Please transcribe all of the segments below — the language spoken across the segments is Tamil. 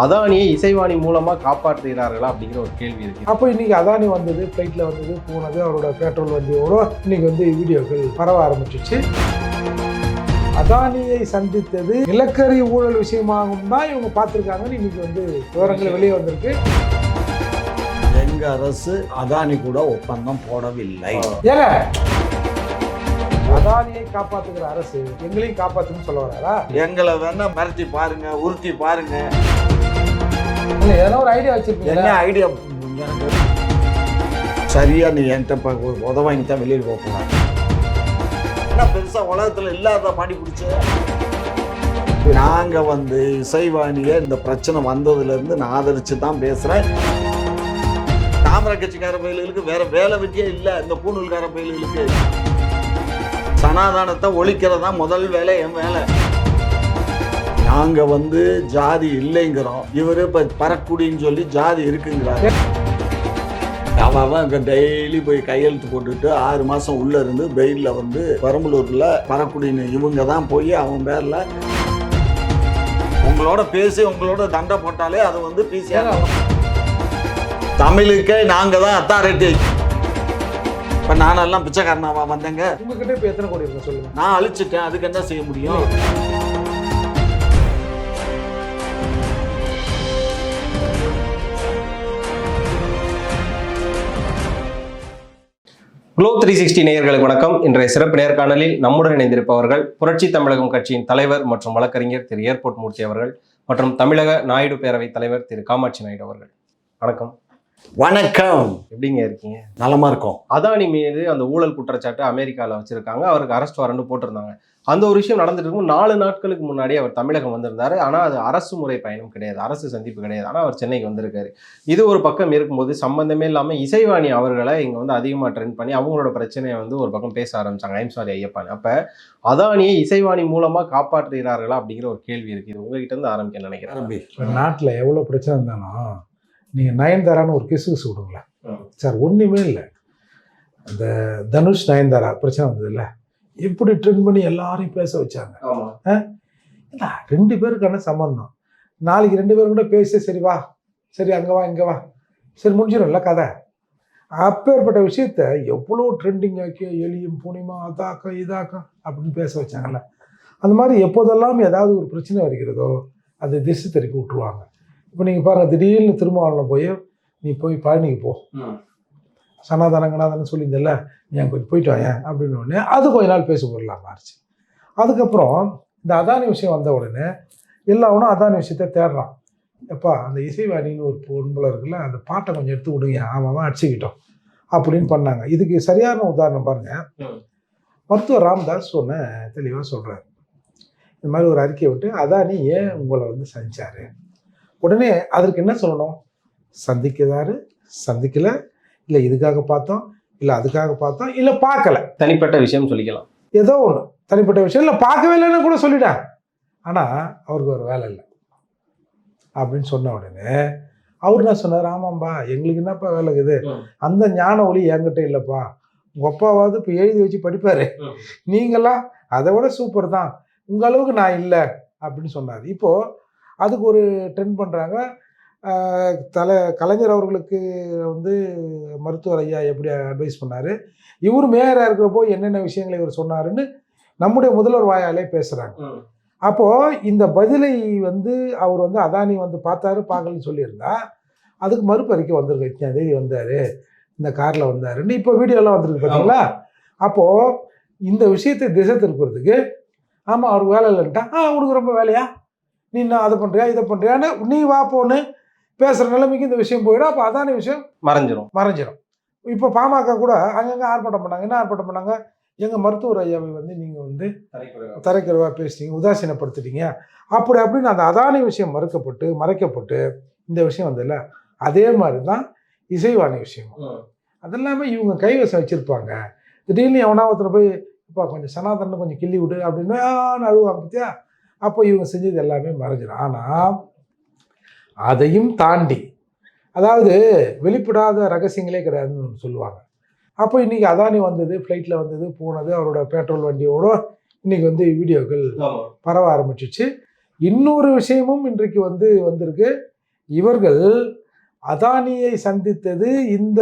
அதானியை இசைவாணி மூலமா காப்பாற்றுகிறார்களா அப்படிங்கிற ஒரு கேள்வி இருக்கு. அப்போ இன்னைக்கு அதானி வந்தது ஃப்ளைட்டில் வந்தது போனது அவரோட பெட்ரோல் வண்டியோட இன்னைக்கு வந்து வீடியோக்கள் பரவ ஆரம்பிச்சிச்சு. அதானியை சந்தித்தது நிலக்கரி ஊழல் விஷயமாகவும் தான் இவங்க பார்த்துருக்காங்கன்னு இன்னைக்கு வந்து விவரங்கள் வெளியே வந்திருக்கு. எங்க அரசு அதானி கூட ஒப்பந்தம் போடவில்லை. ஏங்க? அதானியை காப்பாத்துகிற அரசு எங்களையும் காப்பாத்துன்னு சொல்ல வராரா? எங்களை வேணா மிரட்டி பாருங்க உருட்டி பாருங்க. இல்ல ஏதோ ஒரு ஐடியா வச்சிருக்கீங்க என்ன ஐடியா எனக்கு சரியா நீ என்கிட்ட ஒரு உதவாங்கி தான் வெளியில் போகலாம் என்ன பெருசா உலகத்துல இல்லாத பாடி பிடிச்ச? நாங்க வந்து இசைவாணிய இந்த பிரச்சனை வந்ததுல இருந்து நான் ஆதரிச்சு தான் பேசுறேன். தாமரை கட்சிக்கார பயில்களுக்கு வேற வேலை வெட்டியே இல்லை இந்த பூணூல்கார பயில்களுக்கு. சனாதானத்தை ஒழிக்கிறது தான் முதல் வேலை என் வேலை. நாங்க வந்து ஜாதி இல்லைங்கிறோம். இவரு இப்ப பறக்குடின்னு சொல்லி ஜாதி இருக்குங்கிறாரு. அவன் அங்க டெய்லி போய் கையெழுத்து போட்டுட்டு ஆறு மாசம் உள்ள இருந்து பெயில்ல வந்து பெரம்பலூர்ல பறக்குடின்னு இவங்க தான் போய் அவன் பேர்ல உங்களோட பேசி உங்களோட தண்டை போட்டாலே அது வந்து பிசிஆர் தமிழுக்கே நாங்க தான் அத்தாரிட்டி நானெல்லாம் பிச்சைக்காரனாவா வந்தேங்க? உங்ககிட்ட இப்போ எத்தனை கோடி இருக்கு? சொல்லுங்க. நான் அழிச்சிட்டேன். அதுக்கு என்ன செய்ய முடியும்? குளோ த்ரீ சிக்ஸ்டி நேயர்களுக்கு வணக்கம். இன்றைய சிறப்பு நேர்காணலில் நம்முடன் இணைந்திருப்பவர்கள் புரட்சி தமிழகம் கட்சியின் தலைவர் மற்றும் வழக்கறிஞர் திரு ஏர்போர்ட் மூர்த்தி அவர்கள் மற்றும் தமிழக நாயுடு பேரவைத் தலைவர் திரு காமாட்சி நாயுடு அவர்கள். வணக்கம். வணக்கம். எப்படிங்க இருக்கீங்க? நலமா இருக்கும். அதானி மீது அந்த ஊழல் குற்றச்சாட்டு அமெரிக்காவில் வச்சிருக்காங்க. அவருக்கு அரெஸ்ட் வாரண்ட் போட்டிருந்தாங்க. அந்த ஒரு விஷயம் நடந்துட்டு இருக்கும். நாலு நாட்களுக்கு முன்னாடி அவர் தமிழகம் வந்திருந்தாரு. ஆனால் அது அரசு முறை பயணம் கிடையாது. அரசு சந்திப்பு கிடையாது. ஆனால் அவர் சென்னைக்கு வந்திருக்காரு. இது ஒரு பக்கம் இருக்கும்போது சம்பந்தமே இல்லாமல் இசைவாணி அவர்களை இங்கே வந்து அதிகமாக ட்ரெண்ட் பண்ணி அவங்களோட பிரச்சனையை வந்து ஒரு பக்கம் பேச ஆரம்பிச்சாங்க. ஐம் சாரி ஐயப்பான் அப்போ அதானியை இசைவாணி மூலமாக காப்பாற்றுகிறார்களா அப்படிங்கிற ஒரு கேள்வி இருக்கு. இது உங்ககிட்ட இருந்து ஆரம்பிக்க நினைக்கிறேன். நாட்டில் எவ்வளோ பிரச்சனை இருந்தாலும் நீங்கள் நயன்தாரான்னு ஒரு கிசு கிசு விடுங்களேன். சார் ஒன்றுமே இல்லை. அந்த தனுஷ் நயன்தாரா பிரச்சனை வந்ததுல்ல. எப்படி ட்ரெண்ட் பண்ணி எல்லாரையும் பேச வச்சாங்க? இல்ல, ரெண்டு பேருக்கான சம்பந்தம். நாளைக்கு ரெண்டு பேரும் கூட பேசி சரி வா. சரி அங்கே வா இங்கே வா. சரி முடிஞ்சிடும்ல கதை. அப்பேற்பட்ட விஷயத்த எவ்வளோ ட்ரெண்டிங் ஆக்கி எலியும் புனிமா அதாக்கம் இதாக்கம் அப்படின்னு பேச வச்சாங்கல்ல. அந்த மாதிரி எப்போதெல்லாம் ஏதாவது ஒரு பிரச்சனை வருகிறதோ அது திசை திருப்பி விட்டுருவாங்க. இப்போ நீங்கள் பாருங்கள் திடீர்னு திருமாவளம் போய் நீ போய் பழனிக்கு போ. சனாதனம் கனாதனம் சொல்லியிருந்தல நீ அங்கே கொஞ்சம் போயிட்டு வாங்க அப்படின்னு உடனே அது கொஞ்ச நாள் பேச பொருளாக மாறிச்சு அதுக்கப்புறம் இந்த அதானி விஷயம் வந்த உடனே எல்லாவனும் அதானி விஷயத்த தேடுறான். எப்பா அந்த இசைவாணின்னு ஒரு பொன்புல இருக்குல்ல அந்த பாட்டை கொஞ்சம் எடுத்து விடுங்க ஆமாம் அடிச்சுக்கிட்டோம் அப்படின்னு பண்ணாங்க. இதுக்கு சரியான உதாரணம் பாருங்க. ம். மருத்துவர் ராமதாஸ் ஒன்று தெளிவாக சொல்கிறார் இந்த மாதிரி ஒரு அறிக்கையை விட்டு அதானி ஏன் உங்களை வந்து சந்திச்சாரு? உடனே அதற்கு என்ன சொல்லணும்? சந்திக்கிறாரு சந்திக்கல. இல்லை இதுக்காக பார்த்தோம் இல்லை அதுக்காக பார்த்தோம் இல்லை பார்க்கல. தனிப்பட்ட விஷயம் சொல்லிக்கலாம். ஏதோ ஒன்று தனிப்பட்ட விஷயம். இல்லை பார்க்கவே இல்லைன்னு கூட சொல்லிட்டேன் ஆனால் அவருக்கு ஒரு வேலை இல்லை. அப்படின்னு சொன்ன உடனே அவர் என்ன சொன்னார்? ஆமாம்பா எங்களுக்கு என்னப்பா வேலை இருக்குது. அந்த ஞான ஒளி என்கிட்ட இல்லைப்பா. உங்கள் அப்பாவாவது இப்போ எழுதி வச்சு படிப்பாரு. நீங்களாம் அதை விட சூப்பர் தான். உங்கள் அளவுக்கு நான் இல்லை. அப்படின்னு சொன்னார். இப்போது அதுக்கு ஒரு ட்ரெண்ட் பண்ணுறாங்க தலை கலைஞர் அவர்களுக்கு வந்து மருத்துவர் ஐயா எப்படி அட்வைஸ் பண்ணார்? இவர் மேயராக இருக்கிறப்போ என்னென்ன விஷயங்களை இவர் சொன்னாருன்னு நம்முடைய முதல்வர் வாயாலே பேசுகிறாங்க அப்போது இந்த பதிலை வந்து அவர் வந்து அதானி வந்து பார்த்தாரு பார்க்கலன்னு சொல்லியிருந்தா அதுக்கு மறுபறிக்கை வந்திருக்கு. இத்தனை தேதி வந்தார் இந்த காரில் வந்தாருன்னு இப்போ வீடியோலாம் வந்திருக்கு பார்த்தீங்களா? அப்போது இந்த விஷயத்தை திசை திருப்புறதுக்கு ஆமாம் அவருக்கு வேலை இல்லைன்ட்டா ஆ உனக்கு ரொம்ப வேலையா? நீ என்ன அதை பண்ணுறியா இதை பண்ணுறியான்னு நீ வா போன்னு பேசுகிற நிலைமைக்கு இந்த விஷயம் போயிடும். அப்போ அதானி விஷயம்? மறைஞ்சிரும். மறைஞ்சிடும் இப்போ பாமக கூட அங்கங்கே ஆர்ப்பாட்டம் பண்ணாங்க. என்ன ஆர்ப்பாட்டம் பண்ணாங்க? எங்கள் மருத்துவர் ஐயாவை வந்து நீங்கள் வந்து தரைக்குறைவாக பேசிட்டீங்க உதாசீனப்படுத்திட்டீங்க. அப்படி அப்படின்னு அந்த அதானி விஷயம் மறுக்கப்பட்டு மறைக்கப்பட்டு இந்த விஷயம் வந்ததில்ல அதே மாதிரி தான் இசைவாணி விஷயம் அதெல்லாமே இவங்க கைவசம் வச்சுருப்பாங்க. திடீர்னு எவனா ஒருத்தர் போய் இப்போ கொஞ்சம் சனாதனம் கொஞ்சம் கிள்ளி விடு அப்படின்னு அழுவாங்க பார்த்தியா அப்போ இவங்க செஞ்சது எல்லாமே மறைஞ்சிடும் ஆனால் அதையும் தாண்டி அதாவது வெளிப்படாத ரகசியங்களே கிடையாதுன்னு சொல்லுவாங்க. அப்போ இன்னைக்கு அதானி வந்தது ஃப்ளைட்டில் வந்தது போனது அவரோட பெட்ரோல் வண்டியோட இன்னைக்கு வந்து வீடியோக்கள் பரவ ஆரம்பிச்சிச்சு. இன்னொரு விஷயமும் இன்றைக்கு வந்து வந்திருக்கு. இவர்கள் அதானியை சந்தித்தது இந்த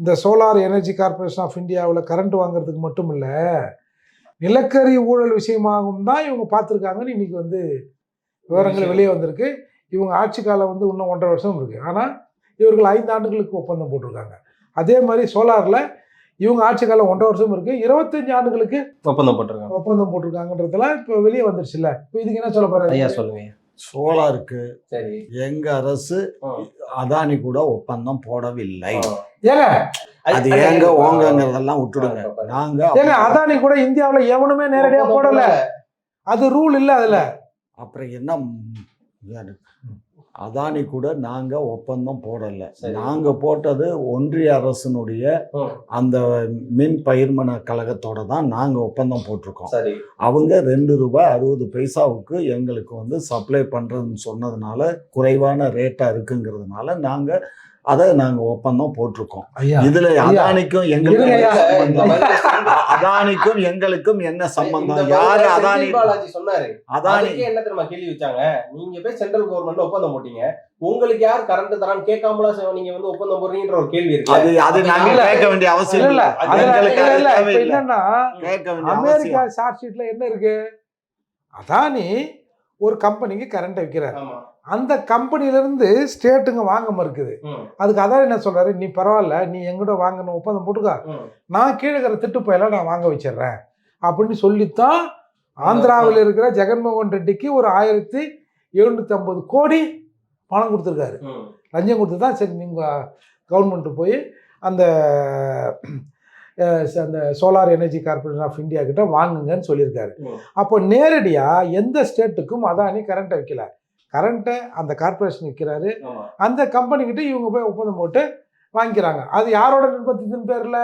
இந்த சோலார் எனர்ஜி கார்ப்பரேஷன் ஆஃப் இந்தியாவில் கரண்ட் வாங்குறதுக்கு மட்டும் இல்லை நிலக்கரி ஊழல் விஷயமாகவும் தான் இவங்க பார்த்துருக்காங்கன்னு இன்னைக்கு வந்து விவரங்கள். வெளியே வந்திருக்கு. இவங்க ஆட்சி காலம் வந்து இன்னும் ஒன்றரை வருஷம் இருக்கு. ஆனால் இவர்கள் ஐந்து ஆண்டுகளுக்கு ஒப்பந்தம் போட்டிருக்காங்க. அதே மாதிரி சோலாரில் இவங்க ஆட்சி காலம் ஒன்றரை வருஷம் இருக்கு. இருபத்தஞ்சு ஆண்டுகளுக்கு ஒப்பந்தம் போட்டிருக்காங்க. ஒப்பந்தம் போட்டிருக்காங்கன்றதெல்லாம் இப்போ வெளியே வந்துருச்சுல்ல. இப்போ இதுக்கு என்ன சொல்ல ஐயா போறாரு சொல்லுங்க சோலாருக்கு சரி. எங்க அரசு அதானி கூட ஒப்பந்தம் போடவில்லை. ஏங்க அது ஏங்க ஓங்கங்கிறதெல்லாம் விட்டுடுங்க நாங்க ஏங்க அதானி கூட இந்தியாவுல எவனுமே நேரடியா போடல அது ரூல் இல்ல அதுல அப்புறம் என்ன? அதானி கூட நாங்க ஒப்பந்தம் போடல. நாங்க போட்டது ஒன்றிய அரசினுடைய. அந்த மின் பயிர்மன கழகத்தோட தான் நாங்க ஒப்பந்தம் போட்டிருக்கோம் சரி அவங்க ரெண்டு ரூபாய் அறுபது பைசாவுக்கு எங்களுக்கு வந்து சப்ளை பண்றதுன்னு சொன்னதுனால குறைவான ரேட்டா இருக்குங்கிறதுனால நாங்க அதை நாங்க ஒப்பந்தம் போட்டிருக்கோம். ஐயா இதுல அதானிக்கும் எங்களுக்கும் அதானிக்கும் எங்களுக்கும் என்ன சம்பந்தம்? யாரு அதானி? பாலாஜி சொன்னாரு. அதானி. அதுக்கே என்ன தெரியுமா கேள்வி வச்சாங்க? நீங்க போய் சென்ட்ரல் கவர்மெண்ட்ல ஒப்பந்தம் போட்டீங்க. உங்களுக்கு யார் கரண்ட் தரான்னு கேட்காமலா செ- நீங்க வந்து ஒப்பந்தம் போடுறீங்கன்ற ஒரு கேள்வி இருக்கு. அது அது நாங்க. கேட்க வேண்டிய அவசியம் இல்ல. என்னன்னா கேட்க வேண்டிய அமெரிக்கா சார்ட் ஷீட்ல என்ன இருக்கு? அதானி ஒரு கம்பெனிக்கு கரண்ட் விற்கிறார் ஆமா. அந்த கம்பெனில இருந்து ஸ்டேட்டுங்க வாங்க மறுக்குது. அதுக்கு அதான் என்ன சொல்றாரு? நீ பரவாயில்ல நீ எங்கிட்ட வாங்கணும் ஒப்பந்தம் போட்டுக்கா. நான் கீழே இருக்கிற திட்டு போயெல்லாம் நான் வாங்க வச்சிடுறேன். அப்படின்னு சொல்லித்தான் ஆந்திராவில் இருக்கிற ஜெகன்மோகன் ரெட்டிக்கு ஒரு ஆயிரத்தி எழுநூத்தி ஐம்பது கோடி பணம் கொடுத்துருக்காரு. லஞ்சம் கொடுத்து தான் சரி நீங்கள் கவர்மெண்ட்டு போய் அந்த அந்த solar energy corporation of India கிட்ட வாங்குங்கன்னு சொல்லியிருக்காரு. அப்போ நேரடியாக எந்த ஸ்டேட்டுக்கும் அதானி கரண்ட்டை விற்கல கரண்ட்டை அந்த கார்பரேஷன் விற்கிறாரு. அந்த கம்பெனிக்கிட்ட இவங்க போய் ஒப்பந்தம் போட்டு வாங்கிக்கிறாங்க. அது யாரோட நிர்பந்தத்தின் பேரில்?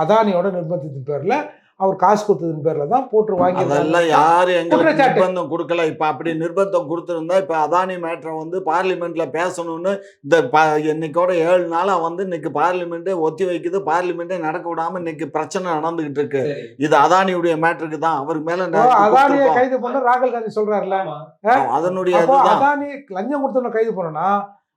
அதானியோட நிர்பந்தத்தின் பேரில். அவர் காசு கொடுத்ததின் பேரில் தான் போட்டு வாங்கி அதெல்லாம் யாரு எங்களுக்கு. நிர்பந்தம் கொடுக்கல இப்ப அப்படி நிர்பந்தம் கொடுத்திருந்தா இப்ப அதானி மேட்டரை வந்து பார்லிமெண்ட்ல பேசணும்னு இந்த ப- இன்னைக்கோட ஏழு நாளா வந்து இன்னைக்கு பார்லிமெண்ட்டே ஒத்தி வைக்குது பார்லிமெண்ட்டே நடக்க விடாம இன்னைக்கு பிரச்சனை நடந்துகிட்டு இருக்கு. இது அதானியுடைய மேட்டருக்கு தான் அவருக்கு மேல அதானியை. கைது பண்ண ராகுல் காந்தி சொல்றாருல ஆமா. அதனுடைய அதானி லஞ்சம் கொடுத்தவன கைது பண்ணனா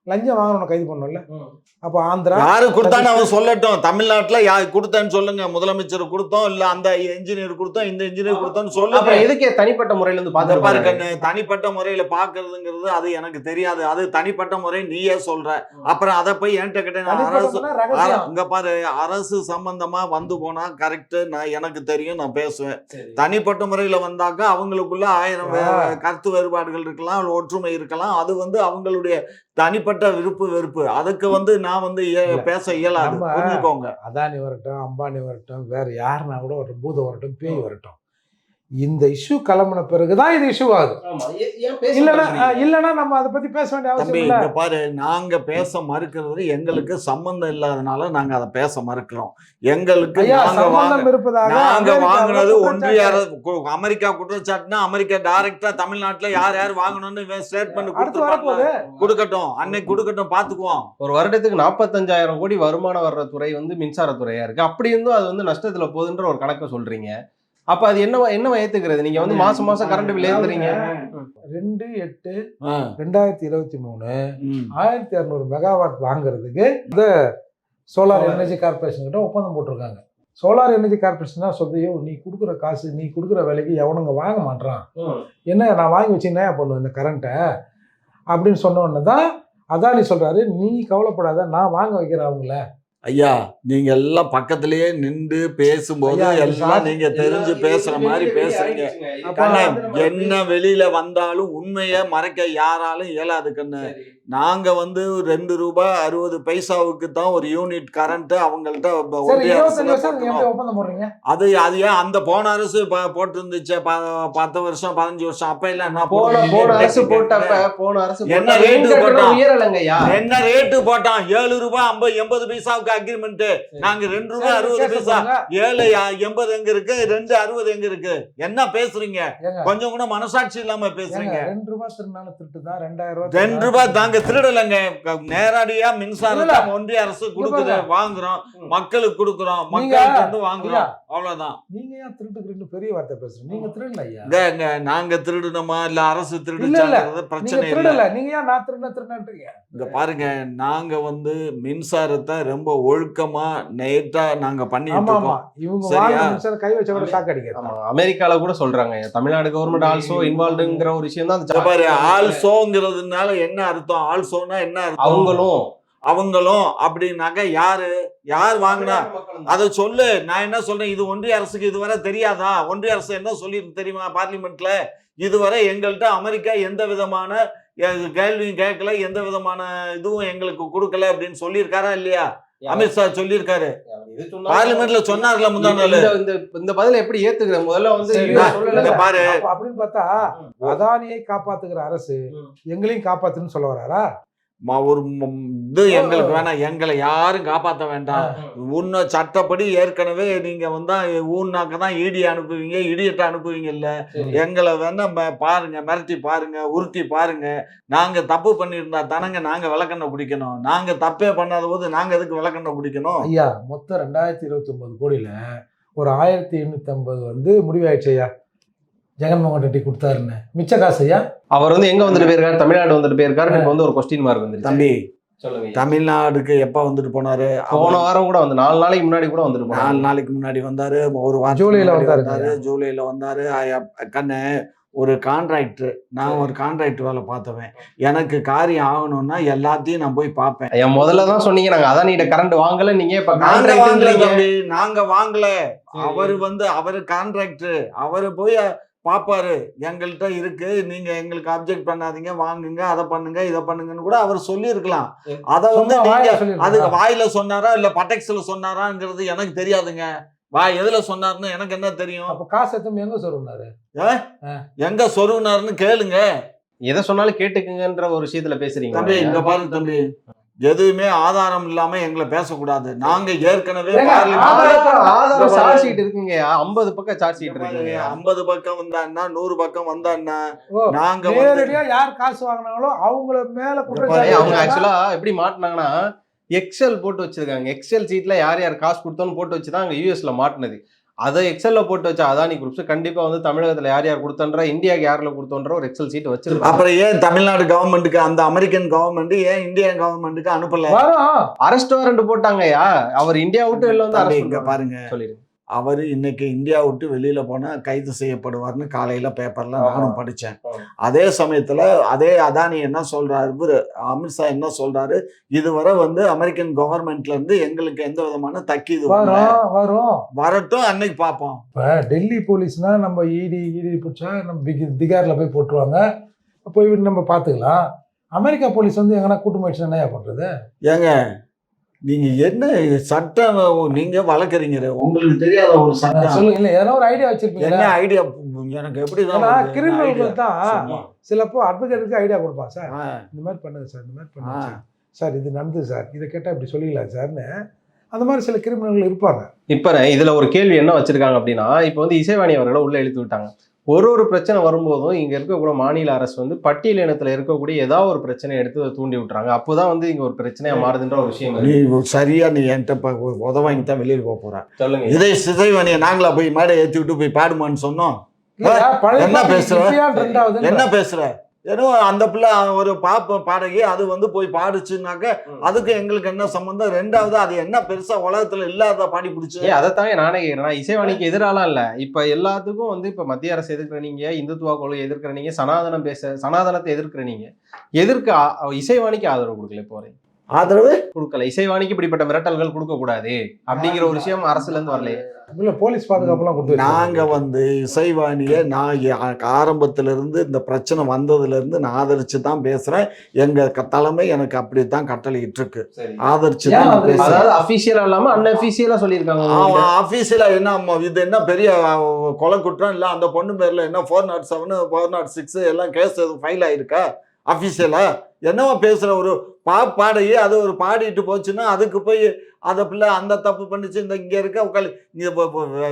லஞ்சம் வாங்கினவன கைது பண்ணணும்ல. ம். அப்போ ஆந்திரா யாரு கொடுத்தான்னு அவன் சொல்லட்டும். தமிழ்நாட்டுல யார் கொடுத்தேன்னு சொல்லுங்க. முதலமைச்சர் கொடுத்தோம். இல்ல அந்த இன்ஜினியர் கொடுத்தோம். இந்த இன்ஜினியர் கொடுத்தோம்னு சொல்லுங்க. அப்புறம் எதுக்கே தனிப்பட்ட முறையில இருந்து அந்த பாரு பாத்து கண்ணு, தனிப்பட்ட முறையில பாக்குறதுங்கிறது அது எனக்கு தெரியாது. அது தனிப்பட்ட முறை நீயே சொல்ற. அப்புறம் அதை போய் என்கிட்ட கிட்ட நான் அரசு இங்க பாரு அரசு சம்பந்தமா வந்து போனா கரெக்ட் நான் எனக்கு தெரியும். நான் பேசுவேன். தனிப்பட்ட முறையில வந்தாக்கா அவங்களுக்குள்ள ஆயிரம். கருத்து வேறுபாடுகள் இருக்கலாம். ஒற்றுமை இருக்கலாம். அது வந்து அவங்களுடைய தனிப்பட்ட விருப்பு வெறுப்பு. அதுக்கு வந்து நான் வந்து. பேச இயலாது. புரிஞ்சுக்கோங்க. அதானி வரட்டும் அம்பானி வரட்டும் வேற யாருன்னா கூட ஒரு பூதம் வரட்டும் பேய் வரட்டும். இந்த இஷ்யூ கிளம்பின பிறகுதான் இது இஷ்யூ ஆகுது. ஆமா. ஏ- ஏன் பேச இல்லைன்னா? இல்லைன்னா நம்ம அதை பத்தி பேச வேண்டிய அவசியம் இல்ல. இங்க பாரு நாங்க பேச மறுக்கிறது எங்களுக்கு சம்பந்தம் இல்லாதனால நாங்க அதை பேச மறுக்கிறோம். எங்களுக்கு சம்பந்தம் இருப்பதாக நாங்க அமெரிக்காவுல வாங்குனது. ஒன்றிய அமெரிக்கா குற்றச்சாட்டுனா அமெரிக்கா டைரக்டா தமிழ்நாட்டுல யார் யார் வாங்கணும்னு ஸ்டேட்மெண்ட் அடுத்து வரப்போகுது. கொடுக்கட்டும் அன்னைக்கு கொடுக்கட்டும் பாத்துக்குவோம். ஒரு வருடத்துக்கு நாற்பத்தஞ்சாயிரம் கோடி வருமானம் வர்ற துறை வந்து மின்சாரத்துறையா இருக்கு. அப்படி இருந்தும் அது வந்து நஷ்டத்துல போகுதுன்ற ஒரு கணக்கை சொல்றீங்க. அப்ப அது என்ன என்ன ஏத்துக்கிறது நீங்க வந்து மாசம் மாசம் கரண்ட் பில் ஏத்துறீங்க. ரெண்டு எட்டு ரெண்டாயிரத்தி இருபத்தி மூணு. ஆயிரத்தி இரநூறு மெகாவாட் வாங்குறதுக்கு இந்த சோலார் எனர்ஜி கார்பரேஷன் கிட்ட ஒப்பந்தம் போட்டிருக்காங்க. சோலார் எனர்ஜி கார்பரேஷன் தான் சொல்லுது "யோவ், நீ கொடுக்குற காசு நீ கொடுக்குற விலைக்கு எவனுங்க வாங்க மாட்றான்? என்ன நான் வாங்கி வச்சு என்ன பண்ணுவேன் இந்த கரண்ட்டை அப்படின்னு சொன்ன உடனே தான் அதானி சொல்றாரு நீ கவலைப்படாத நான் வாங்க வைக்கிறேன் அவங்கள. ஐயா நீங்க எல்லாம் பக்கத்திலேயே நின்று பேசும்போது எல்லாம் நீங்க தெரிஞ்சு பேசுற மாதிரி பேசுறீங்க. என்ன வெளியில வந்தாலும் உண்மையை மறைக்க யாராலும் இயலாது கண்ணு. நாங்க வந்து ரெண்டு ரூபாய் அறுபது பைசாவுக்கு தான் ஒரு யூனிட் கரண்ட் அவங்கள்ட்ட அது அது ஏன் அந்த போன அரசு போட்டிருந்துச்சே பத்து வருஷம் பதினஞ்சு வருஷம் அப்ப எல்லாம் என்ன கட்டணம் போட்டான்? என்ன ரேட்டு போட்டான்? ஏழு ரூபாய் ஐம்பது எண்பது பைசாவுக்கு அக்ரிமெண்ட் நாங்க ரெண்டு ரூபாய் அறுபது பைசா. ஏழு எண்பது எங்க இருக்கு? ரெண்டு அறுபது எங்க இருக்கு? என்ன பேசுறீங்க? கொஞ்சம் கூட மனசாட்சி இல்லாம பேசுறீங்க. ரெண்டு ரூபாய் திருநாள் திருட்டு தான் ரெண்டாயிரம் ரூபாய் ரெண்டு ரூபாய் தாங்க நாங்க திருடலைங்க. நேரடியா மின்சாரத்தை இல்ல. ஒன்றிய அரசு கொடுக்குது. வாங்குறோம். மக்களுக்கு கொடுக்குறோம். மக்களுக்கு வந்து. வாங்குறோம். அவ்வளவுதான். நீங்க ஏன் திருட்டுக்கு பெரிய வார்த்தை பேசுறீங்க. நீங்க திருடல இங்க நாங்க திருடுனோமா இல்ல அரசு இல்ல. திருடுச்சாங்கிறது பிரச்சனை இல்ல. திருடல. நீங்க ஏன் நான் திருட திருடன்றீங்க? இங்க பாருங்க. நாங்க வந்து மின்சாரத்தை ரொம்ப ஒழுக்கமா நேட்டா நாங்க பண்ணிட்டு இருக்கோம். இவங்க கை வச்ச கூட ஷாக் அடிக்கிறது. ஆமா. அமெரிக்கால கூட சொல்றாங்க. தமிழ்நாடு கவர்மெண்ட் ஆல்சோ இன்வால்வ்டுங்கிற ஒரு விஷயம் தான் பாரு ஆல்சோங்கிறதுனால என்ன அர்த்தம்? ஆல்சோனா என்ன அவங்களும். அவங்களும் அப்படின்னாக்க யாரு? யார் வாங்கினா? அதை சொல்லு. நான் என்ன சொல்றேன்? இது ஒன்றிய அரசுக்கு இதுவரை தெரியாதா? ஒன்றிய அரசு என்ன சொல்லியிருக்கு தெரியுமா பார்லிமெண்ட்ல? இதுவரை எங்கள்கிட்ட அமெரிக்கா எந்த விதமான கேள்வியும் கேட்கல எந்த விதமான இதுவும் எங்களுக்கு கொடுக்கல அப்படின்னு சொல்லியிருக்காரா இல்லையா? அமித்ஷா சொல்லியிருக்காரு. பார்லிமெண்ட்ல சொன்னார்ல முந்தா நாள் இந்த- இந்த இந்த பதில எப்படி ஏத்துக்கிற முதல்ல வந்து பாரு. அப்ப அப்படின்னு பார்த்தா அதானியை காப்பாத்துகிற அரசு எங்களையும் காப்பாத்துன்னு சொல்ல வராரா? ஒரு ம- இது எங்களுக்கு வேணாம் எங்களை யாரும் காப்பாற்ற வேண்டாம். உன்ன சட்டப்படி ஏற்கனவே நீங்க வந்தா ஊன்னாக்க தான் இடி அனுப்புவீங்க இடியட்ட அனுப்புவீங்க இல்ல. எங்களை வேணா ம- பாருங்க மிரட்டி பாருங்க உருட்டி பாருங்க. நாங்க தப்பு பண்ணியிருந்தா தானங்க நாங்க விளக்கண்ணை பிடிக்கணும். நாங்க தப்பே பண்ணாத போது நாங்க எதுக்கு விளக்கண்ணை பிடிக்கணும்? ஐயா மொத்தம் ரெண்டாயிரத்தி இருபத்தி ஒன்பது கோடியில ஒரு ஆயிரத்தி எண்ணூத்தி ஐம்பது வந்து முடிவாயிடுச்சு ஐயா. ஜெகன்மோகன் ரெட்டி கொடுத்தாருன்னு. மிச்ச காசு ஐயா அவர் வந்து எங்க வந்துட்டு போயிருக்காரு? தமிழ்நாடு வந்துட்டு போயிருக்காரு. இப்ப வந்து ஒரு கொஸ்டின் மார்க் வந்துருச்சு. தம்பி சொல்லுங்க. தமிழ்நாடுக்கு எப்ப வந்துட்டு போனாரு? போன வாரம் கூட வந்து நாலு நாளைக்கு முன்னாடி கூட வந்துட்டு நாலு நாளைக்கு முன்னாடி வந்தாரு. ஒரு வாரம் வந்தாருங்க. வந்தாரு. ஜூலைல வந்தாரு. ஐயா, கண்ணு ஒரு கான்ட்ராக்டர் நான் ஒரு கான்ட்ராக்ட் வேலை பார்த்தவன். எனக்கு காரியம் ஆகணும்னா எல்லாத்தையும் நான் போய் பார்ப்பேன். ஐயா முதல்ல தான் சொன்னீங்க. நாங்க அதானிட்ட கரண்ட் வாங்கல. நீங்க இப்ப நாங்க வாங்கல அவரு வந்து அவரு கான்ட்ராக்டர் அவரு போய் பாப்பாரு எங்கள்கிட்ட இருக்கு நீங்க எங்களுக்கு அப்ஜெக்ட் பண்ணாதீங்க வாங்குங்க அதை பண்ணுங்க இதை பண்ணுங்கன்னு கூட அவர் சொல்லியிருக்கலாம். அத வந்து நீங்க வாயில அது? வாயில சொன்னாரா இல்ல பட்டெக்ஸ்ல சொன்னாராங்கிறது எனக்கு தெரியாதுங்க. வா எதுல சொன்னாருன்னு எனக்கு என்ன தெரியும்? அப்ப காசு எத்தனை எங்க சொல்றாரு எங்க சொருவினாருன்னு கேளுங்க. எதை சொன்னாலும் கேட்டுக்குங்கன்ற ஒரு விஷயத்துல பேசுறீங்க. தம்பி இங்க பாருங்க தம்பி. எதுவுமே ஆதாரம் இல்லாம எங்களை பேசக்கூடாது. நாங்க ஏற்கனவே ஆதாரம் ஆதாரம் சார்ஜ் ஷீட் இருக்குங்க. ஐம்பது பக்கம் சார்ஜ் ஷீட் இருக்குங்க. ஐம்பது பக்கம் வந்தான்னா நூறு பக்கம் வந்தான்னா நாங்க யார் காசு வாங்கினாங்களோ அவங்கள மேல அவங்க ஆக்சுவலா எப்படி மாட்டினாங்கன்னா எக்ஸல் போட்டு வச்சிருக்காங்க. எக்ஸல் சீட்ல யார் யார் காசு கொடுத்தோன்னு போட்டு வச்சு தான் அங்க யூஎஸ்ல மாட்டினது. அதை எக்ஸல்ல போட்டு வச்ச அதானி குரூப்ஸ் கண்டிப்பா வந்து தமிழகத்துல யார் யார் கொடுத்தன்ற இந்தியாக்கு யார்ல கொடுத்தோன்ற ஒரு எக்ஸல் சீட் வச்சிருக்காங்க அப்புறம் ஏன் தமிழ்நாடு கவர்மெண்ட்டுக்கு அந்த அமெரிக்கன் கவர்மெண்ட் ஏன் இந்தியன் கவர்மெண்ட்டுக்கு அனுப்பல? அரெஸ்ட் வாரண்ட் போட்டாங்கய்யா. அவர் இந்தியா விட்டு வெளில வந்து. பாருங்க. சொல்லிடுங்க. அவர் இன்னைக்கு இந்தியா விட்டு வெளியில போனா கைது செய்யப்படுவார்னு காலையில பேப்பர்ல. நானும் ஆமா. அதே சமயத்துல அதே அதானி என்ன இவரு அமித்ஷா என்ன சொல்றாரு? இதுவரை வந்து அமெரிக்கன் கவர்மெண்ட்ல இருந்து எங்களுக்கு எந்த விதமான தக்கீது. வரும் வரட்டும் அன்னைக்கு பார்ப்போம் இப்ப டெல்லி போலீஸ்னா நம்ம இடி இடி பிடிச்சா நம்ம திகார்ல போய் போட்டுருவாங்க. போய் நம்ம பார்த்துக்கலாம் அமெரிக்கா போலீஸ் வந்து எங்கன்னா கூட்டு முயற்சி என்னையா பண்றது? ஏங்க நீங்க என்ன சட்டம் நீங்க வளர்க்குறீங்க உங்களுக்கு தெரியாத ஒரு சட்டம் சொல்லுங்க இல்ல எதனா ஒரு ஐடியா வச்சிருப்பீங்க என்ன ஐடியா எனக்கு வருது? என்ன கிரிமினல்கள்? தான். சிலப்போ அட்வொகேட்டுக்கு ஐடியா கொடுப்பான் சார். இந்த மாதிரி பண்ணுங்க சார். இந்த மாதிரி பண்ணுங்க சார். இது நடந்தது சார். இதை கேட்டால் இப்படி சொல்லிக்கலாம் சார்னு. அந்த மாதிரி சில கிரிமினல்கள் இருப்பாங்க. இப்ப இதுல ஒரு கேள்வி என்ன வச்சிருக்காங்க அப்படின்னா இப்போ வந்து இசைவாணி அவர்களை உள்ள இழுத்து விட்டாங்க. ஒரு ஒரு பிரச்சனை வரும்போதும் இங்க இருக்கக்கூடிய மாநில அரசு வந்து பட்டியல் இனத்துல இருக்கக்கூடிய ஏதாவது ஒரு பிரச்சனையை எடுத்து தூண்டி விட்டுறாங்க. அப்போதான் வந்து இங்க ஒரு பிரச்சனையா மாறுதுன்ற ஒரு விஷயம் நீ இருக்கு. சரியா நீ என்கிட்ட இப்ப உதவாங்கி தான் வெளியில் போக போற. சொல்லுங்க. இதே சிதைவனிய நாங்களா போய் மேடை ஏத்தி விட்டு போய் பாடுமான்னு சொன்னோம். என்ன ரெண்டாவது என்ன பேசுற? ஏதோ அந்த பிள்ளை ஒரு பாப்ப பாடகி அது வந்து போய் பாடுச்சுனாக்க. அதுக்கு எங்களுக்கு என்ன சம்பந்தம் ரெண்டாவது அது என்ன பெருசா உலகத்துல இல்லாத பாடி பிடிச்சு ஏ அதைத்தாங்க நானே கேட்கிறேன் இசைவாணிக்கு எதிராலாம் இல்ல இப்ப எல்லாத்துக்கும் வந்து இப்ப மத்திய அரசு எதிர்க்கிற நீங்க இந்துத்துவா கொள்கை எதிர்க்கிற நீங்க சனாதனம் பேச சனாதனத்தை எதிர்க்கிற நீங்க எதிர்க்க இசைவாணிக்கு ஆதரவு கொடுக்கல வரையும். ஆதரவு? கொடுக்கல. இசைவாணிக்கு இப்படிப்பட்ட மிரட்டல்கள் கொடுக்க கூடாது அப்படிங்கிற ஒரு விஷயம் அரசுல இருந்து வரலையே. இல்ல போலீஸ் பாதுகாப்புலாம் கொடுத்து நாங்க வந்து இசைவாணிய நான் ஆரம்பத்துல இருந்து இந்த பிரச்சனை வந்ததுல இருந்து நான் ஆதரிச்சு தான் பேசுறேன். எங்க தலைமை எனக்கு அப்படித்தான் கட்டளை இருக்கு ஆதரிச்சு தான் அதாவது அபிஷியலா இல்லாம அன்அபிஷியலா சொல்லியிருக்காங்க உங்ககிட்ட. ஆபீஸ்ல என்ன இது என்ன பெரிய கொலை குற்றம்? இல்ல அந்த பொண்ணு பேர்ல என்ன four not seven four not six எல்லாம் கேஸ் எதுவும் ஃபைல் ஆயிருக்கா? அஃபிஷியலா என்னவா பேசுற ஒரு பா பாடையே அது ஒரு பாடிட்டு போச்சுன்னா அதுக்கு போய் அதை பிள்ளை அந்த தப்பு பண்ணிச்சு இந்த இங்க இருக்க உட்காந்து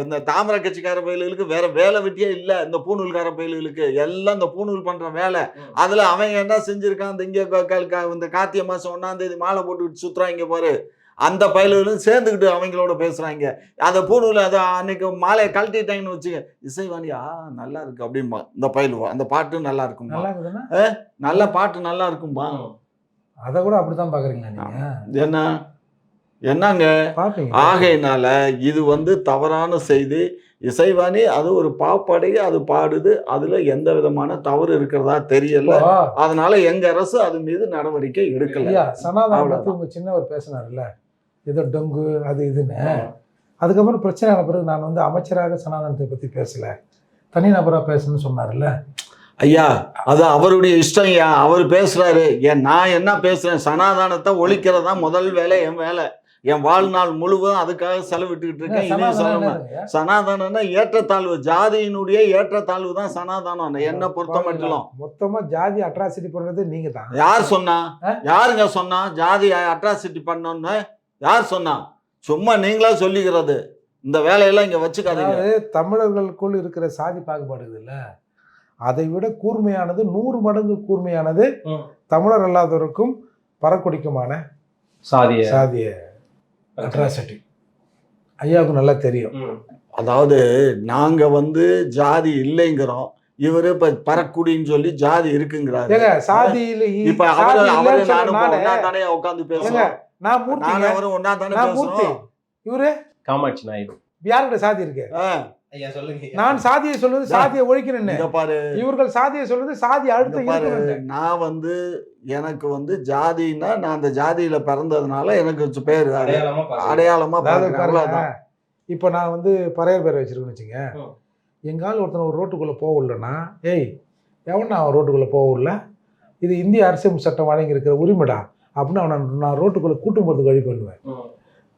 இந்த தாமரை கட்சிக்கார பயில்களுக்கு வேற வேலை வெட்டியே இல்லை இந்த பூணூல்கார பயில்களுக்கு. எல்லாம் இந்த பூணூல் பண்ற வேலை. அதுல அவன் என்ன செஞ்சிருக்கான்? இந்த இங்க இந்த கார்த்திகை மாசம் ஒன்னாம் தேதி மாலை போட்டுக்கிட்டு சுத்துறான் இங்க பாரு. அந்த பயல்களும் சேர்ந்துக்கிட்டு அவங்களோட பேசுறாங்க. அந்த பூணூல் அதை அன்னைக்கு மாலையை கழட்டிட்டாங்கன்னு வச்சுக்க இசைவாணியா நல்லா இருக்கு அப்படிம்பா. இந்த பயிலுவா அந்த பாட்டு நல்லா இருக்கும்பா. நல்லா நல்ல பாட்டு நல்லா இருக்கும்பா. அதை கூட அப்படித்தான் பாக்குறீங்களா நீங்க? என்ன? என்னங்க? ஆகையினால இது வந்து தவறான செய்தி. இசைவாணி அது ஒரு பாப்பாடையே அது பாடுது. அதுல எந்த விதமான தவறு இருக்கிறதா தெரியல. அதனால எங்க அரசு அது மீது நடவடிக்கை எடுக்கல. பத்தி உங்க சின்னவர் பேசினார்ல ஏதோ டொங்கு அது இதுன்னு. அதுக்கப்புறம் பிரச்சனை ஆன பிறகு நான் வந்து அமைச்சராக சனாதனத்தை பத்தி பேசல. தனிநபரா பேசணும்னு சொன்னார்ல ஐயா அது அவருடைய இஷ்டம் ஐயா. அவர் பேசுறாரு. ஏன் நான் என்ன பேசுறேன்? சனாதானத்தை ஒழிக்கிறதா முதல் வேலை என் வேலை. என் வாழ்நாள் முழுவதும் அதுக்காக செலவிட்டுக்கிட்டு இருக்கேன். சொல்லணும் என்னதுங்க? சனாதானம்னா ஏற்றத்தாழ்வு. ஜாதியினுடைய ஏற்றத்தாழ்வு தான் சனாதானம். என்ன பொறுத்த மட்டும் மொத்தமா ஜாதி அட்ராசிட்டி பண்றது நீங்க தான் யார் சொன்னா? யாருங்க சொன்னா? ஜாதி அட்ராசிட்டி பண்ணோன்னு யார் சொன்னா? சும்மா நீங்களா சொல்லிக்கிறது. இந்த வேலையெல்லாம் இங்க வச்சுக்காதீங்க. தமிழர்களுக்குள் இருக்கிற சாதி பாகுபாடு இல்ல. அதை விட கூர்மையானது நூறு மடங்கு கூர்மையானது. தமிழர் அல்லாதவருக்கும் பறக்குடிக்குமான சாதிய. சாதிய. அட்ராசிட்டி. ஐயாவுக்கு நல்லா தெரியும். அதாவது நாங்க வந்து ஜாதி இல்லைங்கிறோம். இவரு இப்ப பறக்குடின்னு சொல்லி ஜாதி இருக்குங்கிறாரு. சாதியில இப்ப அவரு அவரு நானும் தானே உட்காந்து பேசுறோம். நான் அவரும் ஒன்னா தானே நான் மூர்த்தி. பேசுறோம் இவரு? காமாட்சி நாயுடு. யாருடைய சாதி இருக்கு? நான் சாதியை சொல்வது சாதியை ஒழிக்கணும்னு பாரு. இவர்கள் சாதியை சொல்வது சாதி அழுத்தம் பாரு நான் வந்து எனக்கு வந்து ஜாதின்னா நான் அந்த ஜாதியில பிறந்ததுனால எனக்கு பேரு. அடையாளமா அவ்வளவுதான். இப்போ நான் வந்து பறையர் பேரை வச்சிருக்கேன்னு வச்சுங்க ம். எங்கால் ஒருத்தன் ஒரு ரோட்டுக்குள்ளே போகலன்னா ஏய் எவன் அவன் ரோட்டுக்குள்ளே போகல? இது இந்திய அரசியல் சட்டம் வழங்கி இருக்கிற உரிமைடா. அப்படின்னு அவனை நான் ரோட்டுக்குள்ளே கூட்டும் போகிறதுக்கு வழி பண்ணுவேன்.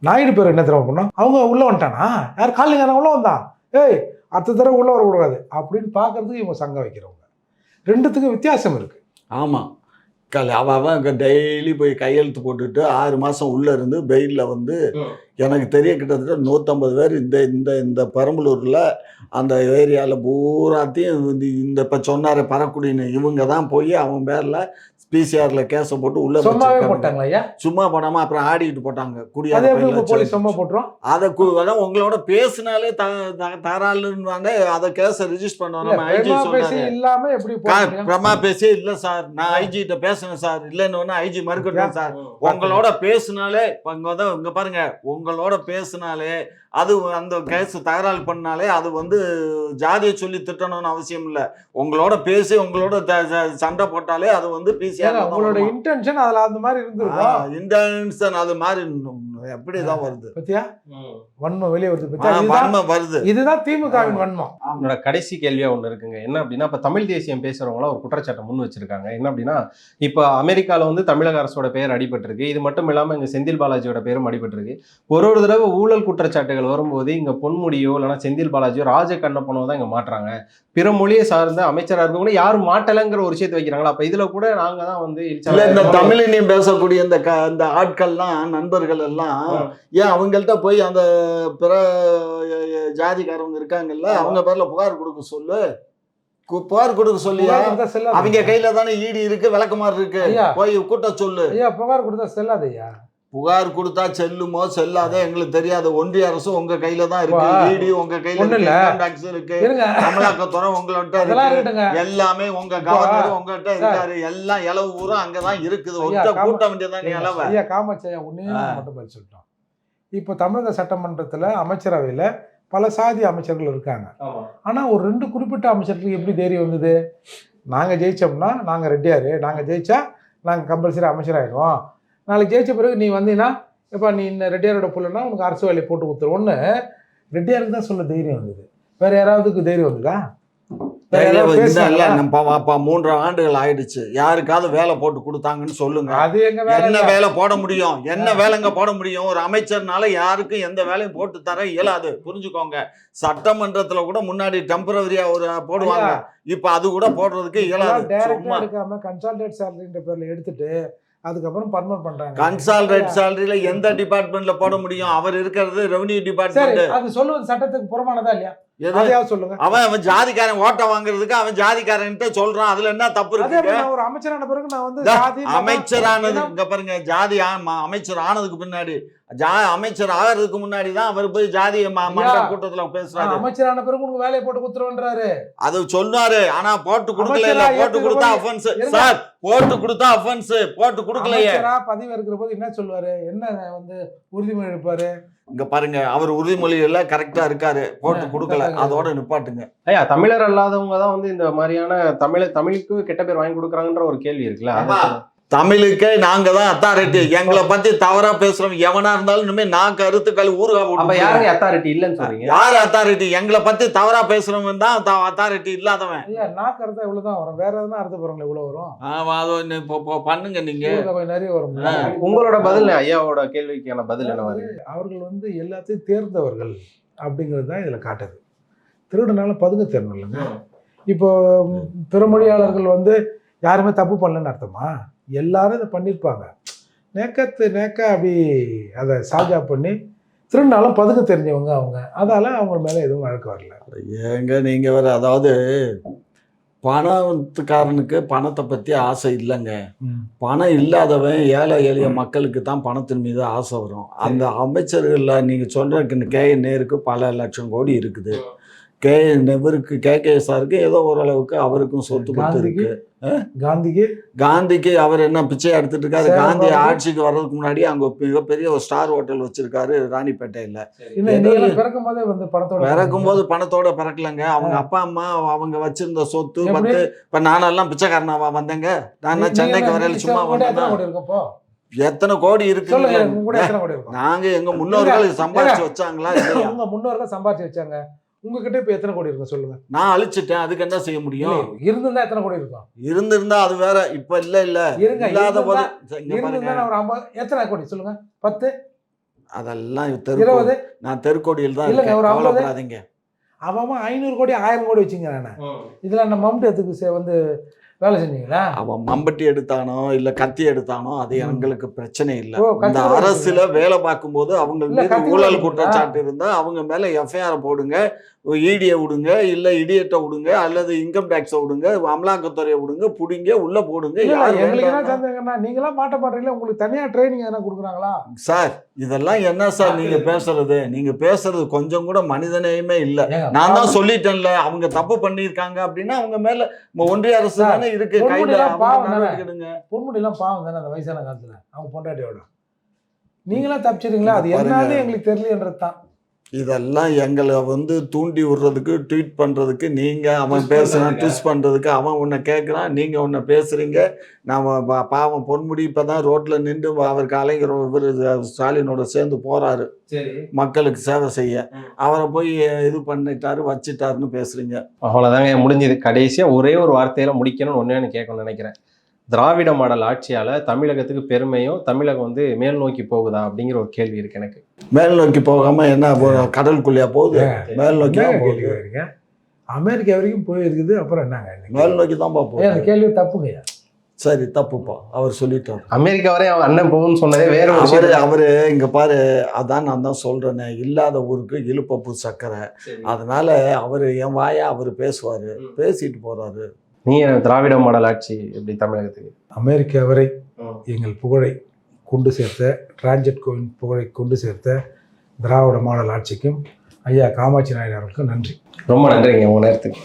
நாயுடு பேர் என்ன தெரியுமா பண்ணோம் அவங்க உள்ளே வந்துட்டானா? யார் காலையில் உள்ள வந்தான். ஏய் அடுத்த தடவை உள்ளே வரக்கூடாது. அப்படின்னு பார்க்கறதுக்கு இவங்க சங்கம் வைக்கிறவங்க. ரெண்டுத்துக்கும் வித்தியாசம் இருக்கு. ஆமா. கல் அவன் டெய்லி போய் கையெழுத்து போட்டுட்டு ஆறு மாசம் உள்ள இருந்து பெயில்ல வந்து. எனக்கு தெரிய கிட்டத்தட்ட நூற்றம்பது பேர் இந்த இந்த இந்த பெரம்பலூர்ல அந்த ஏரியாவில் பூராத்தையும் இந்த இந்த இப்போ சொன்னார் பறக்குடின்னு இவங்க தான் போய் அவன் பேர்ல பிசிஆர்ல கேஸை போட்டு உள்ள சும்மாவே. போட்டாங்களா ஐயா? சும்மா போடாம அப்புறம் ஆடிட்டு போட்டாங்க. குடியாத போலீஸ் வச்சு. சும்மா போட்டுரும். அதை உங்களோட பேசினாலே த த- தராளுன்னு அதை கேஸை ரிஜிஸ்டர் பண்ணுவாங்க. ஐஜி பேசி இல்லாம எப்படி? பிரமா பேசியே இல்ல சார். நான் ஐஜி கிட்ட பேசுனேன் சார். இல்லைன்னு ஐஜி மறுக்கட்டும் சார். உங்களோட பேசினாலே இங்க வந்து இங்க பாருங்க. உங்களோட பேசினாலே அது அந்த கேஸ் தகராறு பண்ணாலே அது வந்து ஜாதியை சொல்லி திட்டணும்னு அவசியம் இல்ல. உங்களோட பேசி உங்களோட சண்டை போட்டாலே அது வந்து ஏங்க, உங்களோட இன்டென்ஷன் அதுல அந்த மாதிரி இருந்திருக்கும். இன்டென்ஷன் அது மாதிரி எப்படிதான் வருது. பத்தியா? ம். வன்மம் வெளியே வருது பத்தியா? வருது. இதுதான் திமுகவின் வன்மம். என்னோட கடைசி கேள்வியா ஒன்று இருக்குங்க. என்ன அப்படின்னா இப்போ தமிழ் தேசியம் பேசுறவங்களாம் ஒரு குற்றச்சாட்டை முன் வச்சிருக்காங்க. என்ன அப்படின்னா இப்போ அமெரிக்காவில் வந்து தமிழக அரசோட பெயர் அடிபட்டிருக்கு. இது மட்டும் இல்லாமல் இங்கே செந்தில் பாலாஜியோட பேரும் அடிபட்டிருக்கு. ஒரு ஒரு தடவை ஊழல் குற்றச்சாட்டுகள் வரும்போது இங்கே பொன்முடியோ இல்லைன்னா செந்தில் பாலாஜியோ ராஜ கண்ணப்பனோ தான் இங்கே மாட்டுறாங்க. பிற மொழியை சார்ந்த அமைச்சராக இருக்க கூட யாரும் மாட்டலைங்கிற ஒரு விஷயத்தை வைக்கிறாங்களா? அப்போ இதில் கூட நாங்கள் தான் வந்து இல்ல இந்த இழிச்சவாய் தமிழினியம் பேசக்கூடிய இந்த ஆட்கள்லாம் நண்பர்கள் எல்லாம். ஏன் அவங்கள்ட்ட போய் அந்த பிற ஜாதிக்காரவங்க இருக்காங்கல்ல. அவங்க பேர்ல புகார் கொடுக்க சொல்லு புகார் கொடுக்க சொல்லியா. அவங்க கையில தானே ஈடி இருக்கு விளக்குமாறு இருக்கு ஐயா. போய் கூட்ட சொல்லு ஐயா புகார் கொடுத்தா செல்லாது ஐயா புகார் கொடுத்தா செல்லுமோ செல்லாதோ எங்களுக்கு தெரியாது. ஒன்றிய அரசு உங்க கையில தான் இருக்கு. ஈடி உங்க கையில ஒண்ணும் இருக்கு. அமலாக்கத்துறை உங்கள்ட்ட எல்லாமே உங்க இப்போ, கவர்னர் உங்ககிட்ட. இருக்காரு. எல்லாம் இளவு பூரா அங்கதான் இருக்குது. காம- கூட்ட வேண்டியதான் நீ இளவ. ஐயா காமாட்சி ஐயா ஒன்னே. மட்டும் பதில் சொல்லிட்டோம் இப்போ தமிழக சட்டமன்றத்துல அமைச்சரவையில பல சாதி அமைச்சர்கள் இருக்காங்க. ஆமாம் ஆனா ஒரு ரெண்டு குறிப்பிட்ட அமைச்சர்களுக்கு எப்படி தைரியம் வந்தது? நாங்க ஜெயிச்சோம்னா நாங்க ரெட்டியாரு. நாங்க ஜெயிச்சா நாங்க கம்பல்சரி அமைச்சர் ஆயிடுவோம் நாளைக்கு ஜெயிச்ச பிறகு நீ வந்தீங்கன்னா இப்போ நீ இந்த ரெட்டியாரோட புள்ளனா உனக்கு அரசு வேலையை போட்டு கொடுத்துருவோன்னு ரெட்டியாருக்கு தான் சொல்ல தைரியம் வந்தது. வேற யாராவதுக்கு தைரியம் வந்ததா? மூன்று ஆண்டுகள் ஆயிடுச்சு. யாருக்காவது வேலை போட்டு கொடுத்தாங்கன்னு சொல்லுங்க. அது எங்க என்ன. வேலை போட முடியும்? என்ன வேலைங்க போட முடியும்? ஒரு அமைச்சர்னால யாருக்கும் எந்த வேலையும் போட்டு தர இயலாது. புரிஞ்சுக்கோங்க. சட்டமன்றத்துல கூட முன்னாடி டெம்பரவரியா ஒரு போடுவாங்க. இப்ப அது கூட போடுறதுக்கு இயலாது. கன்சால்டேட் சேலரின்ற பேர்ல எடுத்துட்டு அதுக்கப்புறம் பர்மனன்ட் பண்றாங்க. கன்சால்டேட் சேலரியில எந்த டிபார்ட்மெண்ட்ல போட முடியும்? அவர் இருக்கிறது ரெவன்யூ டிபார்ட்மெண்ட் அது சொல்லுவது சட்டத்துக்கு புறமானதா இல்லையா? சொல்லுங்க. அவன் அவன் ஜாதிக்காரன் ஓட்ட வாங்குறதுக்கு அவன் ஜாதிக்காரன்ட்டு சொல்றான். அதுல என்ன தப்பு இருக்கு? ஒரு அமைச்சரான பிறகு நான் வந்து அமைச்சரானது இங்க பாருங்க ஜாதி அமைச்சர் ஆனதுக்கு பின்னாடி ஜா அமைச்சர் ஆகிறதுக்கு முன்னாடி தான் அவர் போய் ஜாதி மன்ற கூட்டத்துல பேசுறாரு. அமைச்சரான பிறகு உனக்கு வேலையை போட்டு குத்துருவன்றாரு. அது சொன்னாரு. ஆனா போட்டு கொடுக்கல போட்டு கொடுத்தா அஃபென்ஸ். சார் போட்டு கொடுத்தா அஃபென்ஸ் போட்டு கொடுக்கலையே. பதவி இருக்கிற போது என்ன சொல்லுவாரு? என்ன வந்து உறுதிமொழி எடுப்பாரு? இங்க பாருங்க அவர் உறுதிமொழியில கரெக்டா இருக்காரு. போட்டு கொடுக்கல. அதோட நிப்பாட்டுங்க. ஐயா தமிழர் அல்லாதவங்க தான் வந்து இந்த மாதிரியான தமிழ் தமிழுக்கு கெட்ட பேர் வாங்கி கொடுக்குறாங்கன்ற ஒரு கேள்வி இருக்குல்ல. தமிழுக்கே நாங்க தான் அத்தாரிட்டி எங்களை பத்தி தவறா பேசுறோம் எவனா இருந்தாலும் இனிமே நான் கருத்துக்கள் ஊருகா அப்ப போட்டு யாருங்க அத்தாரிட்டி இல்லைன்னு சொல்றீங்க? யார் அத்தாரிட்டி எங்களை பத்தி தவறா பேசுறவன் தான் அத்தாரிட்டி இல்லாதவன். ஐயா நான் கருத்தா இவ்வளவுதான் வரும். வேற எதுனா அர்த்த போறாங்களா இவ்வளவு வரும்? ஆமா அது இப்போ பண்ணுங்க நீங்க. நிறைய வரும். உங்களோட பதில்? ஐயாவோட கேள்விக்கான பதில் என்ன வருது அவர்கள் வந்து எல்லாத்தையும் தேர்ந்தவர்கள் அப்படிங்கிறது தான் இதில் காட்டுது. திருடனால பதுங்க தேரணும் இல்லைங்க. இப்போ ம், பிறமொழியாளர்கள் வந்து யாருமே தப்பு பண்ணலன்னு அர்த்தமா? எல்லாரும் இதை பண்ணியிருப்பாங்க நேக்கத்து நேக்க அப்படி அதை சாஜா பண்ணி திருடினாலும் பதுங்க தெரிஞ்சவங்க அவங்க. அதால அவங்க மேலே எதுவும் வழக்கு வரல. ஏங்க நீங்க வேற அதாவது பணத்துக்காரனுக்கு பணத்தை பத்தி ஆசை இல்லைங்க. பணம் இல்லாதவன் ஏழை எளிய மக்களுக்கு தான் பணத்தின் மீது ஆசை வரும். அந்த அமைச்சர்கள்ல நீங்க சொல்ற கே நேருக்கு பல லட்சம் கோடி இருக்குது. கே நெவருக்கு கே கே சாருக்கு ஏதோ ஓரளவுக்கு அவருக்கும் சொத்து பத்து இருக்கு காந்திக்கு. காந்திக்கு அவர் என்ன பிச்சை எடுத்துட்டு இருக்காரு? காந்தி. ஆட்சிக்கு வர்றதுக்கு முன்னாடி அங்க மிகப்பெரிய ஒரு ஸ்டார் ஹோட்டல் வச்சிருக்காரு ராணிப்பேட்டையில. பிறக்கும் போதே பணத்தோட பிறக்கலங்க. அவங்க அப்பா அம்மா அவங்க வச்சிருந்த சொத்து? பத்து இப்ப நானெல்லாம் பிச்சைக்காரனாவா வந்தேங்க. நான் சென்னைக்கு வரையில சும்மா கூட எத்தனை கோடி இருக்கும் நாங்க எங்க முன்னோர்கள் சம்பாதிச்சு வச்சாங்களா முன்னோர்கள் சம்பாதிச்சு வச்சாங்க. உங்ககிட்ட இப்ப எத்தனை கோடி இருக்கும் சொல்லுங்க. நான் அழிச்சிட்டேன் அதுக்கு என்ன செய்ய முடியும்? இருந்திருந்தா எத்தனை கோடி இருக்கும் இருந்திருந்தா அது வேற இப்ப இல்ல இல்ல. இருங்க இல்லாத போது இருந்திருந்தா- ஒரு ஐம்பது எத்தனை கோடி சொல்லுங்க? பத்து? அதெல்லாம் தெரு இருபது? நான் தெருக்கோடியில் தான் இல்லைங்க, ஒரு ஐம்பது. அவன் ஐநூறு கோடி ஆயிரம் கோடி வச்சுங்க நான். இதுல எதுக்கு சே- வந்து வேலை செஞ்சீங்களா? அவன் மம்பட்டி எடுத்தானோ இல்ல கத்தி எடுத்தானோ அது. எங்களுக்கு பிரச்சனை இல்ல. இந்த அரசுல வேலை பார்க்கும்போது அவங்க மீது ஊழல்? குற்றச்சாட்டு இருந்தா அவங்க மேல எஃப்ஐஆர் போடுங்க. இடியை விடுங்க இல்ல இடியட்டை விடுங்க அல்லது இன்கம் டேக்ஸை விடுங்க அமலாக்கத்துறையை விடுங்க புடிங்க உள்ள போடுங்க எங்களுக்கு என்ன சந்தேகம்னா நீங்களாம் மாட்ட மாட்டீங்களா உங்களுக்கு தனியா ட்ரைனிங் எதனா கொடுக்குறாங்களா? சார் இதெல்லாம் என்ன சார் நீங்க பேசுறது? நீங்க பேசுறது கொஞ்சம் கூட மனிதநேயமே இல்ல. நான் தான் சொல்லிட்டேன்ல அவங்க தப்பு பண்ணியிருக்காங்க அப்படின்னா அவங்க மேல ஒன்றிய அரசு தானே இருக்கு அவங்க பாவம் தானே. அந்த வயசான காலத்துல அவங்க பொண்டாட்டியோட. நீங்களாம் தப்பிச்சிருங்களா அது. என்னன்னு எங்களுக்கு தெரியலன்றது தான் இதெல்லாம் எங்களை வந்து தூண்டி விடுறதுக்கு ட்வீட் பண்றதுக்கு நீங்க அவன் பண்றதுக்கு. ட்விஸ்ட் பண்றதுக்கு அவன் உன்னை கேட்கறான் நீங்க உன்னை பேசுறீங்க. நாம பா- பாவம் பொன்முடி இப்பதான் ரோட்ல நின்று அவர் கலைஞர் இவர் ஸ்டாலினோட சேர்ந்து சரி. மக்களுக்கு சேவை செய்ய. அவரை போய் இது பண்ணிட்டாரு வச்சிட்டாருன்னு பேசுறீங்க. அவ்வளோதாங்க முடிஞ்சது. கடைசியா ஒரே ஒரு வார்த்தையில முடிக்கணும்னு ஒண்ணு கேட்கணும்னு நினைக்கிறேன். திராவிட மாடல் ஆட்சியால தமிழகத்துக்கு பெருமையும் தமிழகம் வந்து மேல் நோக்கி போகுதா அப்படிங்கிற ஒரு கேள்வி இருக்கு எனக்கு. மேல் நோக்கி போகாம என்ன கடலுக்குள்ளேயா போகுது? மேல் நோக்கி கேள்வி? அமெரிக்கா வரைக்கும் போயிருக்குது அப்புறம் என்னங்க? மேல் நோக்கி தான் அந்த கேள்வி தப்புங்க. சரி தப்புப்பா. அவர் சொல்லிட்டாரு. அமெரிக்கா வரை அவன் அண்ணன் போகும்னு சொன்னதே வேற ஒரு அவரு அவரு இங்க பாரு அதான் நான் தான் சொல்றேனே. இல்லாத ஊருக்கு இழுப்பப்பு சக்கரை அதனால அவரு என் வாயா அவரு பேசுவாரு. பேசிட்டு போறாரு. நீ திராவிட மாடல் ஆட்சி எப்படி தமிழகத்துக்கு? அமெரிக்கா வரை எங்கள் புகழை கொண்டு சேர்த்த டிரான்ஜெட் கோவின் புகழை கொண்டு சேர்த்த திராவிட மாடல் ஆட்சிக்கும் ஐயா காமாட்சி நாயுடு அவர்களுக்கும் நன்றி. ரொம்ப நன்றிங்க உங்க நேரத்துக்கு.